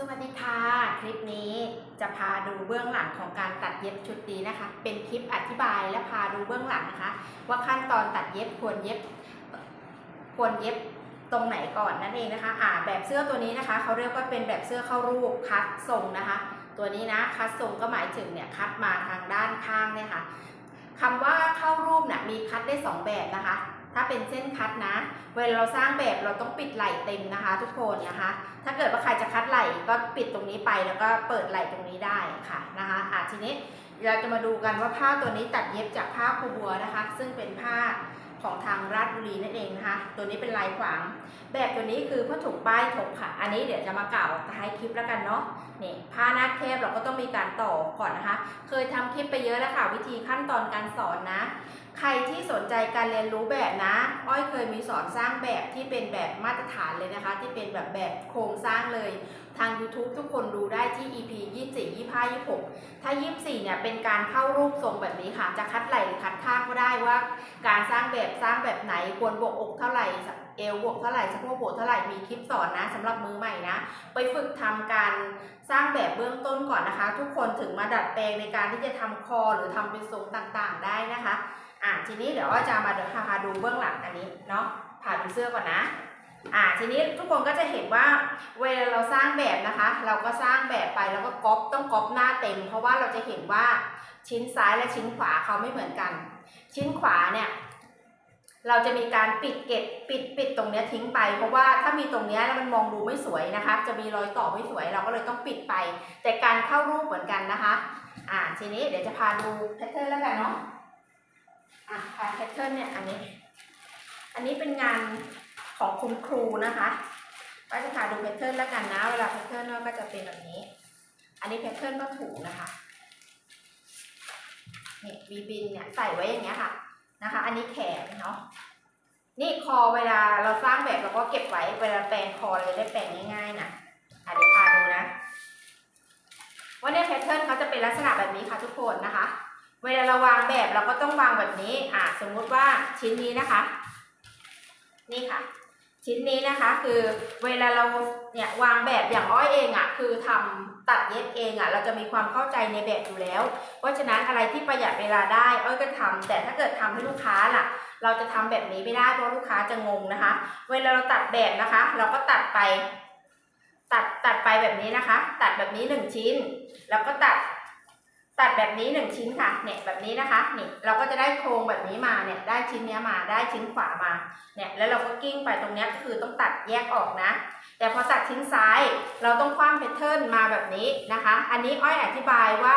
สวัสดีค่ะ คลิปนี้จะพาดูเบื้องหลังของการตัดเย็บชุดนี้นะคะ เป็นคลิปอธิบายและพาดูเบื้องหลังนะคะ ว่าขั้นตอนตัดเย็บควรเย็บควรเย็บตรงไหนก่อนนั่นเองนะคะ อ่าแบบเสื้อตัวนี้นะคะเขาเรียกว่าเป็นแบบเสื้อเข้ารูปคัดทรงนะคะ ตัวนี้นะคัดทรงก็หมายถึงเนี่ยคัดมาทางด้านข้างเนี่ยค่ะคำว่าเข้ารูปเนี่ยมีคัดได้สองแบบนะคะ ถ้าเป็นเส้นคัดนะ เวลาเราสร้างแบบเราต้องปิดไหล่เต็มนะคะ ทุกคนนะคะ ถ้าเกิดว่าใครจะคัดไหล่ก็ปิดตรงนี้ไปแล้วก็เปิดไหล่ตรงนี้ได้ค่ะนะคะอะทีนี้เราจะมาดูกันว่าผ้าตัวนี้ตัดเย็บจากผ้าคูบัวนะคะ ซึ่งเป็นผ้าของทางราชบุรีนั่นเองนะคะ ตัวนี้เป็นลายขวาง แบบตัวนี้คือผ้าถุงป้ายถกค่ะ อันนี้เดี๋ยวจะมาเก่าท้ายคลิปแล้วกันเนาะ เนี่ยผ้าหน้าแคบเราก็ต้องมีการต่อก่อนนะคะ เคยทำคลิปไปเยอะแล้วค่ะ วิธีขั้นตอนการสอนนะ ใครที่สนใจการเรียนรู้แบบนะ อ้อยเคยมีสอนสร้างแบบที่เป็นแบบมาตรฐานเลยนะคะ ที่เป็นแบบแบบโครงสร้างเลย ทาง YouTube ทุกคนดูได้ที่ EP 24 25 26 ถ้า 24 เนี่ยเป็นการเข้ารูปทรงแบบนี้ค่ะ จะคัดไหล่หรือคัดข้างก็ได้ว่า การสร้างแบบสร้างแบบไหนควรบวกอกเท่าไหร่ เอวบวกเท่าไหร่สะโพกบวกเท่าไหร่มีคลิปสอนนะสำหรับมือใหม่นะ ไปฝึกทำการสร้างแบบเบื้องต้นก่อนนะคะ ทุกคนถึงมาดัดแปลงในการที่จะทำคอหรือทำเป็นทรงต่างๆ ได้นะคะอะทีนี้เดี๋ยวว่าจะมาเดี๋ยวพาดูเบื้องหลังอันนี้เนาะพาดูเสื้อก่อนนะอะทีนี้ทุกคนก็จะเห็นว่าเวลาเราสร้างแบบนะคะ เราก็สร้างแบบไปแล้วก็ก๊อปต้องก๊อปหน้าเต็ม เพราะว่าเราจะเห็นว่าชิ้นซ้ายและชิ้นขวาเขาไม่เหมือนกัน ชิ้นขวาเนี่ย เราจะมีการปิดเก็บปิดปิดตรงเนี้ยทิ้งไป เพราะว่าถ้ามีตรงเนี้ยแล้วมันมองดูไม่สวยนะคะ จะมีรอยต่อไม่สวยเราก็เลยต้องปิดไป แต่การเข้ารูปเหมือนกันนะคะอ่าทีนี้เดี๋ยวจะพาดูแพทเทิร์นแล้วกันเนาะอะค่ะแพทเทิร์นเนี่ยอันนี้ อันนี้เป็นงานของคุณครูนะคะก็จะพาดูแพทเทิร์นแล้วกันนะ เวลาแพทเทิร์นก็จะเป็นแบบนี้ อันนี้แพทเทิร์นก็ถูกนะคะนี่วีบินเนี่ยใส่ไว้อย่างเงี้ยค่ะ นะคะ อันนี้แขนเนาะนี่คอเวลาเราสร้างแบบเราก็เก็บไว้เวลาแปลงคอเลยได้แปลงง่ายๆนะอะเดี๋ยวพาดูนะว่าเนี่ยแพทเทิร์นเขาจะเป็นลักษณะแบบนี้ค่ะทุกคนนะคะ เวลาเราวางแบบเราก็ต้องวางแบบนี้อะสมมุติว่าชิ้นนี้นะคะ นี่ค่ะ ชิ้นนี้นะคะคือเวลาเราเนี่ยวางแบบอย่างอ้อยเองอะ่ะคือทำตัดเย็บเองอะ่ะเราจะมีความเข้าใจในแบบอยู่แล้ว เพราะฉะนั้นอะไรที่ประหยัดเวลาได้อ้อยก็ทำแต่ถ้าเกิดทำให้ลูกค้าล่ะ เราจะทำแบบนี้ไม่ได้เพราะลูกค้าจะงงนะคะ เวลาเราตัดแบบนะคะ เราก็ตัดไป ตัดตัดไปแบบนี้นะคะ ตัดแบบนี้หนึ่งชิ้น แล้วก็ตัด ตัดแบบนี้หนึ่งชิ้นค่ะเนี่ยแบบนี้นะคะนี่เราก็จะได้โครงแบบนี้มาเนี่ยได้ชิ้นเนี้ยมาได้ชิ้นขวามาเนี่ยแล้วเราก็กิ้งไปตรงเนี้ยก็คือต้องตัดแยกออกนะ แต่พอตัดชิ้นซ้ายเราต้องคว้างแพทเทิร์นมาแบบนี้นะคะ อันนี้อ้อยอธิบายว่า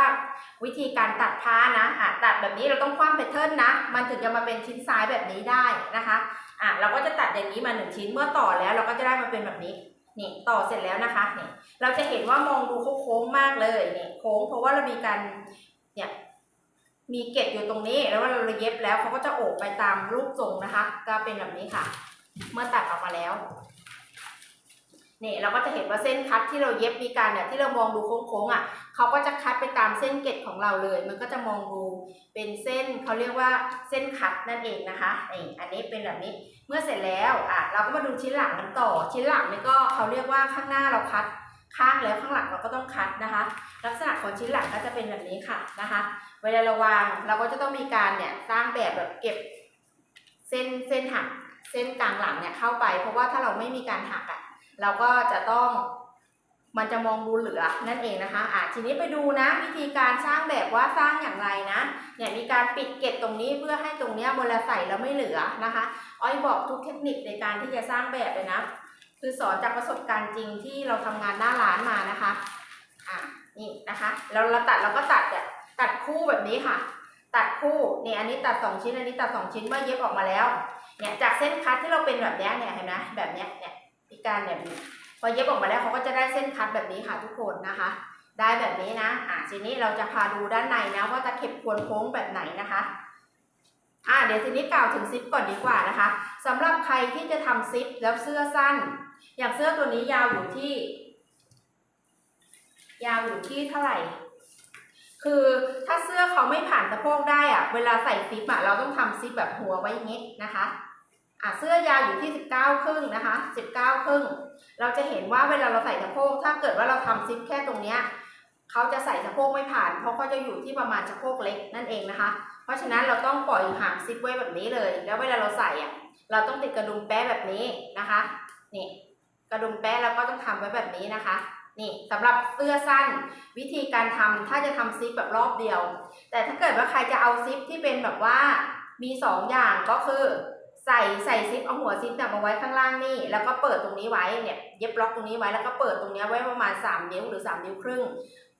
วิธีการตัดผ้านะอะตัดแบบนี้เราต้องคว้างแพทเทิร์นนะ มันถึงจะมาเป็นชิ้นซ้ายแบบนี้ได้นะคะอะเราก็จะตัดอย่างนี้มาหนึ่งชิ้นเมื่อต่อแล้วเราก็จะได้มาเป็นแบบนี้ นี่ต่อเสร็จแล้วนะคะนี่เราจะเห็นว่ามองดูเขาโค้งมากเลยนี่โค้งเพราะว่าเรามีการเนี่ยมีเก็บอยู่ตรงนี้แล้วว่าเราเย็บแล้วเขาก็จะโอบไปตามรูปทรงนะคะ ก็เป็นแบบนี้ค่ะ เมื่อตัดออกมาแล้วนี่เราก็จะเห็นว่าเส้นคัดที่เราเย็บมีการเนี่ยที่เรามองดูโค้งๆอะ เขาก็จะคัดไปตามเส้นเกล็ดของเราเลย มันก็จะมองดูเป็นเส้นเขาเรียกว่าเส้นคัดนั่นเองนะคะนี่อันนี้เป็นแบบนี้ เมื่อเสร็จแล้วอะเราก็มาดูชิ้นหลังกันต่อ ชิ้นหลังนี่ก็เขาเรียกว่าข้างหน้าเราคัดข้างแล้วข้างหลังเราก็ต้องคัดนะคะ ลักษณะของชิ้นหลังก็จะเป็นแบบนี้ค่ะนะคะ เวลาเราวางเราก็จะต้องมีการเนี่ยสร้างแบบแบบเก็บเส้นเส้นหักเส้นกลางหลังเนี่ยเข้าไป เพราะว่าถ้าเราไม่มีการหักอะเราก็จะต้อง มันจะมองดูเหลือนั่นเองนะคะอะทีนี้ไปดูนะวิธีการสร้างแบบว่าสร้างอย่างไรนะเนี่ยมีการปิดเกล็ดตรงนี้เพื่อให้ตรงเนี้ยเวลาใส่แล้วไม่เหลือนะคะ อ้อยบอกทุกเทคนิคในการที่จะสร้างแบบเลยนะคือสอนจากประสบการณ์จริงที่เราทำงานหน้าร้านมานะคะอะนี่นะคะแล้วเราตัดเราก็ตัดเนี่ยตัดคู่แบบนี้ค่ะ ตัดคู่เนี่ยอันนี้ตัดสองชิ้นอันนี้ตัดสองชิ้นเมื่อเย็บออกมาแล้วเนี่ยจากเส้นคัดที่เราเป็นแบบนี้เนี่ยเห็นไหมแบบเนี้ยเนี่ยพิการแบบนี้ พอเย็บออกมาแล้วเขาก็จะได้เส้นคัดแบบนี้ค่ะทุกคนนะคะ ได้แบบนี้นะอะทีนี้เราจะพาดูด้านในนะว่าตะเข็บควรโค้งแบบไหนนะคะอะเดี๋ยวทีนี้กล่าวถึงซิปก่อนดีกว่านะคะสำหรับใครที่จะทำซิปแล้วเสื้อสั้น อย่างเสื้อตัวนี้ยาวอยู่ที่ ยาวอยู่ที่เท่าไหร่คือถ้าเสื้อเขาไม่ผ่านสะโพกได้อะเวลาใส่ซิปอะเราต้องทำซิปแบบหัวไว้อย่างนี้นะคะ อะเสื้อยาวอยู่ที่สิบเก้าครึ่งนะคะสิบเก้าครึ่ง เราจะเห็นว่าเวลาเราใส่สะโพกถ้าเกิดว่าเราทำซิปแค่ตรงเนี้ยเขาจะใส่สะโพกไม่ผ่าน เพราะเขาจะอยู่ที่ประมาณสะโพกเล็กนั่นเองนะคะ เพราะฉะนั้นเราต้องปล่อยหางซิปไว้แบบนี้เลย แล้วเวลาเราใส่อะเราต้องติดกระดุมแป๊ะแบบนี้นะคะนี่กระดุมแป๊ะเราก็ต้องทำไว้แบบนี้นะคะนี่สำหรับเสื้อสั้นวิธีการทำถ้าจะทำซิปแบบรอบเดียว แต่ถ้าเกิดว่าใครจะเอาซิปที่เป็นแบบว่ามีสองอย่างก็คือ ใส่ใส่ซิปเอาหัวซิปเนี่ยมาไว้ข้างล่างนี่ แล้วก็เปิดตรงนี้ไว้เนี่ยเย็บล็อกตรงนี้ไว้แล้วก็เปิดตรงเนี้ยไว้ประมาณ 3 นิ้วหรือ 3 นิ้วครึ่ง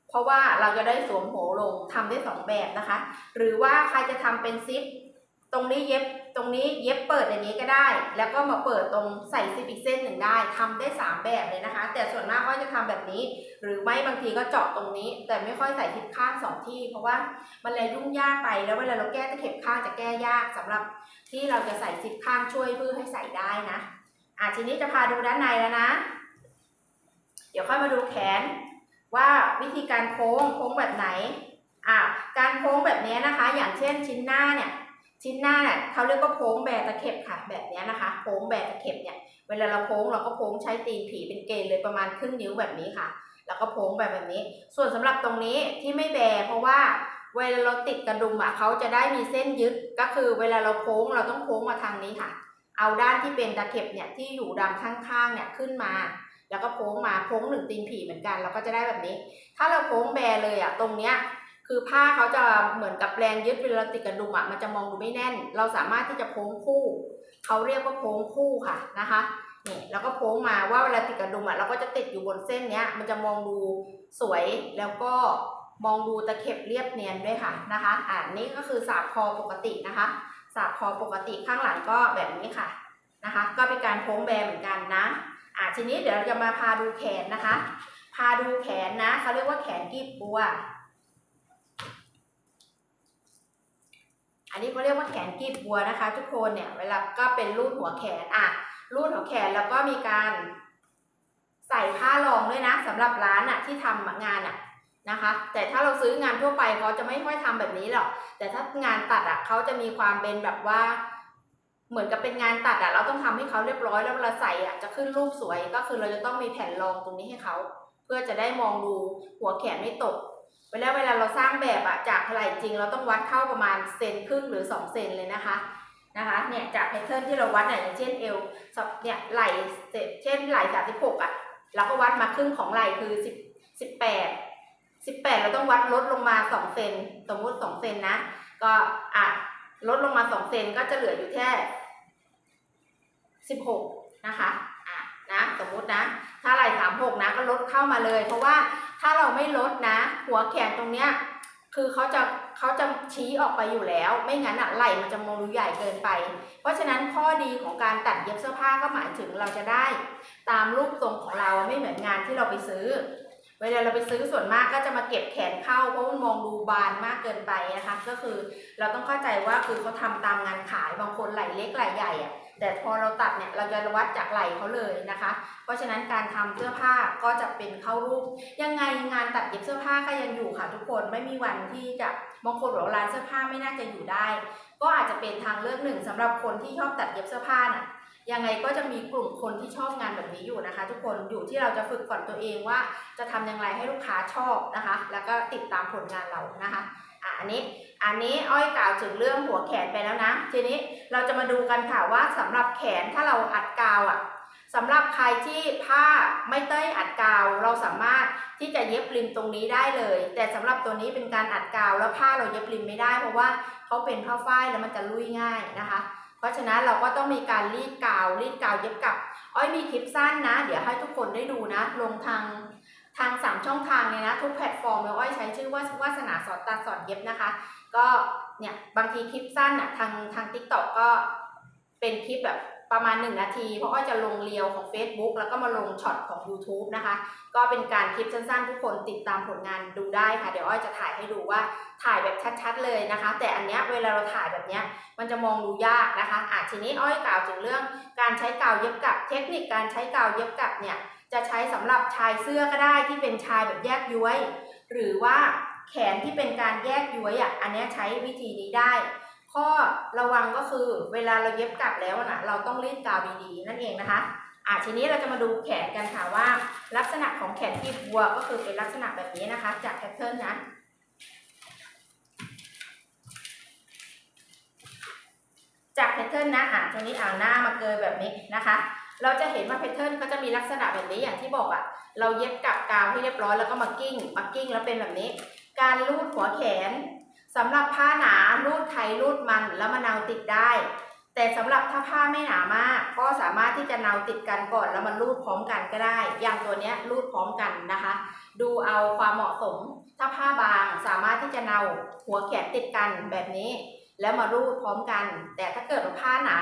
เพราะว่าเราจะได้สวมโหลงทำได้สองแบบนะคะ หรือว่าใครจะทำเป็นซิปตรงนี้เย็บ ตรงนี้เย็บเปิดอย่างนี้ก็ได้ แล้วก็มาเปิดตรงใส่ซิปอีกเส้นหนึ่งได้ทำได้สามแบบเลยนะคะ แต่ส่วนมากก็จะทำแบบนี้ หรือไม่บางทีก็เจาะตรงนี้ แต่ไม่ค่อยใส่ทิศข้างสองที่ เพราะว่ามันเลยยุ่งยากไป แล้วเวลาเราแก้ตะเข็บข้างจะแก้ยากสำหรับที่เราจะใส่ซิปข้างช่วยเพื่อให้ใส่ได้นะอะทีนี้จะพาดูด้านในแล้วนะ เดี๋ยวค่อยมาดูแขนว่าวิธีการโค้งโค้งแบบไหนอะการโค้งแบบนี้นะคะ อย่างเช่นชิ้นหน้าเนี่ย ชิ้นหน้าเนี่ยเขาเรียกว่าโค้งแบบตะเข็บค่ะ แบบนี้นะคะโค้งแบบตะเข็บเนี่ยเวลาเราโค้งเราก็โค้งใช้ตีนผีเป็นเกณฑ์เลยประมาณครึ่งนิ้วแบบนี้ค่ะ แล้วก็โค้งแบบแบบนี้ ส่วนสำหรับตรงนี้ที่ไม่แบเพราะว่าเวลาเราติดกระดุมอะเขาจะได้มีเส้นยึดก็คือเวลาเราโค้งเราต้องโค้งมาทางนี้ค่ะ เอาด้านที่เป็นตะเข็บเนี่ยที่อยู่ดำข้างๆเนี่ยขึ้นมา แล้วก็โค้งมาโค้งหนึ่งตีนผีเหมือนกันเราก็จะได้แบบนี้ ถ้าเราโค้งแบเลยอะตรงเนี้ย คือผ้าเขาจะเหมือนกับแรงยึดเวลาติดกระดุมอะมันจะมองดูไม่แน่น เราสามารถที่จะโค้งคู่เขาเรียกว่าโค้งคู่ค่ะนะคะนี่แล้วก็โค้งมาว่าเวลาติดกระดุมอะเราก็จะติดอยู่บนเส้นเนี้ยมันจะมองดูสวยแล้วก็มองดูตะเข็บเรียบเนียนด้วยค่ะนะคะอ่านี่ก็คือสาบคอปกตินะคะ สาบคอปกติข้างหลังก็แบบนี้ค่ะนะคะ ก็เป็นการโค้งแบเหมือนกันนะอ่าทีนี้เดี๋ยวเราจะมาพาดูแขนนะคะ พาดูแขนนะเขาเรียกว่าแขนกีบบัว นนี้เขาเรียกว่าแขนกีบบัวนะคะ ทุกคนเนี่ยเวลาก็เป็นรูดหัวแขนอะรูดหัวแขนแล้วก็มีการใส่ผ้ารองด้วยนะสำหรับร้านอะที่ทำงานอะนะคะ แต่ถ้าเราซื้องานทั่วไปเขาจะไม่ค่อยทำแบบนี้หรอกแต่ถ้างานตัดอะเขาจะมีความเป็นแบบว่า เหมือนกับเป็นงานตัดอะเราต้องทำให้เขาเรียบร้อยแล้วเวลาใส่อะจะขึ้นรูปสวยก็คือเราจะต้องมีแผ่นรองตรงนี้ให้เขาเพื่อจะได้มองดูหัวแขนไม่ตก เวลาเวลาเราสร้างแบบอะจากไหล่จริง เราต้องวัดเข้าประมาณเซนครึ่งหรือ 2 เซนเลยนะคะนะคะเนี่ยจากแพทเทิร์นที่เราวัดเนี่ยอย่างเช่นเอวเนี่ยไหล่เช่นไหล่36อะเราก็วัดมาครึ่งของไหล่คือ10 18 18เราต้องวัดลดลงมา2เซนสมมุติ2เซนนะ ก็อะลดลงมา2เซนก็จะเหลืออยู่แค่16นะคะ นะสมมตินะ ถ้าไหล่สามหกนะก็ลดเข้ามาเลย เพราะว่าถ้าเราไม่ลดนะ หัวแขนตรงเนี้ยคือเขาจะเขาจะชี้ออกไปอยู่แล้ว ไม่งั้นอะไหล่มันจะมองดูใหญ่เกินไป เพราะฉะนั้นข้อดีของการตัดเย็บเสื้อผ้าก็หมายถึงเราจะได้ ตามรูปทรงของเราไม่เหมือนงานที่เราไปซื้อ เวลาเราไปซื้อส่วนมากก็จะมาเก็บแขนเข้าเพราะมันมองดูบานมากเกินไปนะคะ ก็คือเราต้องเข้าใจว่าคือเขาทำตามงานขายบางคนไหลเล็กไหลใหญ่อะแต่พอเราตัดเนี่ยเราจะวัดจากไหล่เขาเลยนะคะ เพราะฉะนั้นการทำเสื้อผ้าก็จะเป็นเข้ารูป ยังไงงานตัดเย็บเสื้อผ้าก็ยังอยู่ค่ะ ทุกคนไม่มีวันที่จะบางคนบอกร้านเสื้อผ้าไม่น่าจะอยู่ได้ ก็อาจจะเป็นทางเลือกหนึ่งสำหรับคนที่ชอบตัดเย็บเสื้อผ้าน่ะ ยังไงก็จะมีกลุ่มคนที่ชอบงานแบบนี้อยู่นะคะ ทุกคนอยู่ที่เราจะฝึกฝนตัวเองว่า จะทำอย่างไรให้ลูกค้าชอบนะคะ แล้วก็ติดตามผลงานเรานะคะอะอันนี้อันนี้อ้อยกล่าวถึงเรื่องหัวแขนไปแล้วนะ ทีนี้เราจะมาดูกันค่ะว่าสำหรับแขนถ้าเราอัดกาวอะสำหรับใครที่ผ้าไม่เต้ยอัดกาว เราสามารถที่จะเย็บริมตรงนี้ได้เลย แต่สำหรับตัวนี้เป็นการอัดกาวแล้วผ้าเราเย็บริมไม่ได้ เพราะว่าเขาเป็นผ้าฝ้ายแล้วมันจะลุยง่ายนะคะ เพราะฉะนั้นเราก็ต้องมีการรีดกาวรีดกาวเย็บกับ อ้อยมีคลิปสั้นนะ เดี๋ยวให้ทุกคนได้ดูนะ ลงทางทางสามช่องทางเลยนะ ทุกแพลตฟอร์มเลยอ้อยใช้ชื่อว่าวาสนาสอนตัดสอนเย็บนะคะ ก็เนี่ยบางทีคลิปสั้นอะทางทางทิกตอกก็เป็นคลิปแบบ ประมาณ 1 นาที เพราะอ้อยจะลงเรียวของ Facebook แล้วก็มาลงช็อตของ YouTube นะคะ ก็เป็นการคลิปสั้นๆ ทุกคนติดตามผลงานดูได้ค่ะ เดี๋ยวอ้อยจะถ่ายให้ดูว่าถ่ายแบบชัดๆเลยนะคะ แต่อันเนี้ยเวลาเราถ่ายแบบเนี้ยมันจะมองดูยากนะคะอะทีนี้อ้อยกล่าวถึงเรื่องการใช้กาวเย็บกับเทคนิคการใช้กาวเย็บกับเนี่ยจะใช้สำหรับชายเสื้อก็ได้ที่เป็นชายแบบแยกย้วย หรือว่าแขนที่เป็นการแยกย้วยอะอันเนี้ยใช้วิธีนี้ได้ ข้อระวังก็คือเวลาเราเย็บกลับแล้วนะเราต้องรีดกาวดีๆนั่นเองนะคะอะทีนี้เราจะมาดูแขนกันค่ะว่า ลักษณะของแขนที่บัวก็คือเป็นลักษณะแบบนี้นะคะ จากแพทเทิร์นนะจากแพทเทิร์นนะอะตรงนี้อ่างหน้ามาเกยแบบนี้นะคะ เราจะเห็นว่าแพทเทิร์นก็จะมีลักษณะแบบนี้อย่างที่บอกอะเราเย็บกับกาวให้เรียบร้อยแล้วก็มากิ้งมากิ้งแล้วเป็นแบบนี้ การลูดหัวแขน สำหรับผ้าหนาลูดไขลูดมันแล้วมันเนาติดได้ แต่สำหรับถ้าผ้าไม่หนามาก ก็สามารถที่จะเนาติดกันก่อนแล้วมันลูดพร้อมกันก็ได้ อย่างตัวเนี้ยลูดพร้อมกันนะคะ ดูเอาความเหมาะสม ถ้าผ้าบางสามารถที่จะเนาหัวแขนติดกันแบบนี้ แล้วมารูดพร้อมกัน แต่ถ้าเกิดว่าผ้าหนา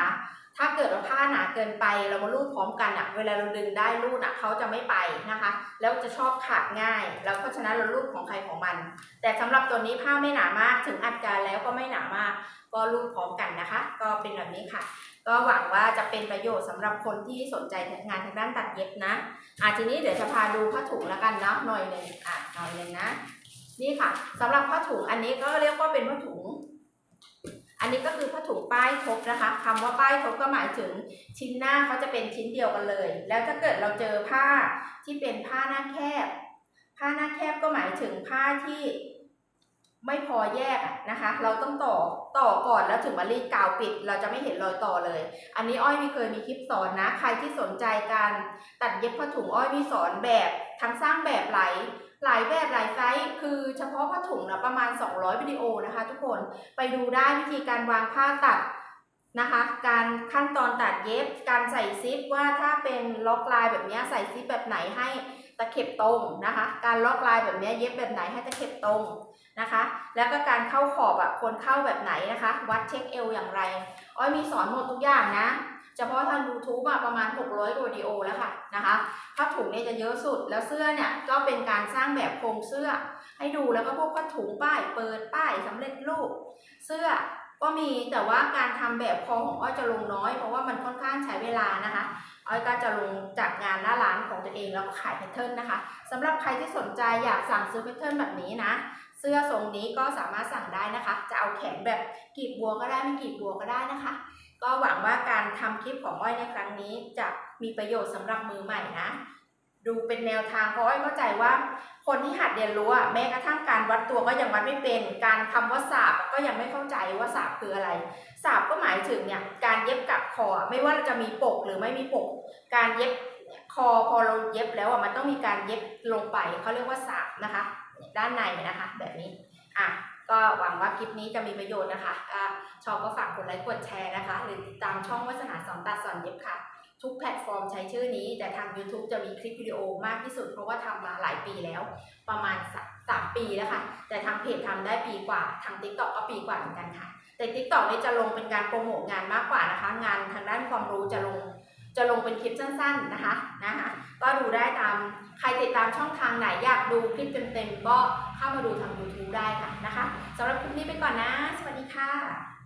ถ้าเกิดว่าผ้าหนาเกินไปเรามารูดพร้อมกันอะเวลาเราดึงได้รูดอะเขาจะไม่ไปนะคะ แล้วจะชอบขาดง่าย แล้วเพราะฉะนั้นเรารูดของใครของมัน แต่สำหรับตัวนี้ผ้าไม่หนามากถึงอัดการแล้วก็ไม่หนามาก ก็รูดพร้อมกันนะคะ ก็เป็นแบบนี้ค่ะ ก็หวังว่าจะเป็นประโยชน์สำหรับคนที่สนใจงานทางด้านตัดเย็บนะอะทีนี้เดี๋ยวจะพาดูผ้าถุงแล้วกันเนาะหน่อยหนึ่งอะหน่อยหนึ่งนะนี่ค่ะสำหรับผ้าถุงอันนี้ก็เรียกว่าเป็นผ้าถุง อันนี้ก็คือผ้าถุงป้ายทบนะคะคำว่าป้ายทบก็หมายถึงชิ้นหน้าเขาจะเป็นชิ้นเดียวกันเลย แล้วถ้าเกิดเราเจอผ้าที่เป็นผ้าหน้าแคบ ผ้าหน้าแคบก็หมายถึงผ้าที่ไม่พอแยกนะคะ เราต้องต่อต่อก่อนแล้วถึงมารีดกาวปิด เราจะไม่เห็นรอยต่อเลย อันนี้อ้อยมีเคยมีคลิปสอนนะ ใครที่สนใจการตัดเย็บผ้าถุงอ้อยมีสอนแบบ ทั้งสร้างแบบไหล หลายแบบหลายไซส์คือเฉพาะผ้าถุงนะประมาณ 200 วิดีโอนะคะ ทุกคนไปดูได้วิธีการวางผ้าตัดนะคะ การขั้นตอนตัดเย็บ การใส่ซิปว่าถ้าเป็นล็อกลายแบบนี้ใส่ซิปแบบไหนให้ตะเข็บตรงนะคะ การล็อกลายแบบนี้เย็บแบบไหนให้ตะเข็บตรงนะคะ แล้วก็การเข้าขอบอะควรเข้าแบบไหนนะคะ วัดเช็คเอวอย่างไร อ้อยมีสอนหมดทุกอย่างนะ เฉพาะทาง YouTube อะประมาณ 600กว่าวิดีโอแล้วค่ะนะคะผ้าถุงเนี่ยจะเยอะสุดแล้วเสื้อเนี่ยก็เป็นการสร้างแบบโครงเสื้อ ให้ดูแล้วก็พวกผ้าถุงป้ายเปิดป้ายสำเร็จรูป เสื้อก็มีแต่ว่าการทำแบบคอของอ้อยจะลงน้อย เพราะว่ามันค่อนข้างใช้เวลานะคะอ้อยก็จะลงจากงานหน้าร้านของตัวเองแล้วก็ขายแพทเทิร์นนะคะสำหรับใครที่สนใจอยากสั่งซื้อแพทเทิร์นแบบนี้นะเสื้อทรงนี้ก็สามารถสั่งได้นะคะ จะเอาแขนแบบกีบบัวก็ได้ไม่กีบบัวก็ได้นะคะ ก็หวังว่าการทำคลิปของอ้อยในครั้งนี้จะมีประโยชน์สำหรับมือใหม่นะ ดูเป็นแนวทางเพราะอ้อยเข้าใจว่า คนที่หัดเรียนรู้อะแม้กระทั่งการวัดตัวก็ยังวัดไม่เป็น การคำว่าสาบก็ยังไม่เข้าใจว่าสาบคืออะไรสาบก็หมายถึงเนี่ยการเย็บกับคอไม่ว่าเราจะมีปกหรือไม่มีปก การเย็บคอพอเราเย็บแล้วอะมันต้องมีการเย็บลงไปเขาเรียกว่าสาบนะคะ ด้านในนะคะ แบบนี้อะ ก็หวังว่าคลิปนี้จะมีประโยชน์นะคะอะชอบก็ฝากกดไลค์กดแชร์นะคะ หรือติดตามช่องวัฒนาสอนตัดสอนเย็บค่ะ ทุกแพลตฟอร์มใช้ชื่อนี้ แต่ทาง YouTube จะมีคลิปวิดีโอมากที่สุด เพราะว่าทำมาหลายปีแล้ว ประมาณสามปีแล้วค่ะ แต่ทางเพจทำได้ปีกว่า ทาง TikTok ก็ปีกว่าเหมือนกันค่ะ แต่ TikTok นี่จะลงเป็นการโปรโมทงานมากกว่านะคะ งานทางด้านความรู้จะลง จะลงเป็นคลิปสั้นๆนะคะนะคะก็ดูได้ตามใครติดตามช่องทางไหนอยากดูคลิปเต็มๆ ก็เข้ามาดูทาง YouTube ได้ค่ะนะคะสำหรับคลิปนี้ไปก่อนนะ สวัสดีค่ะ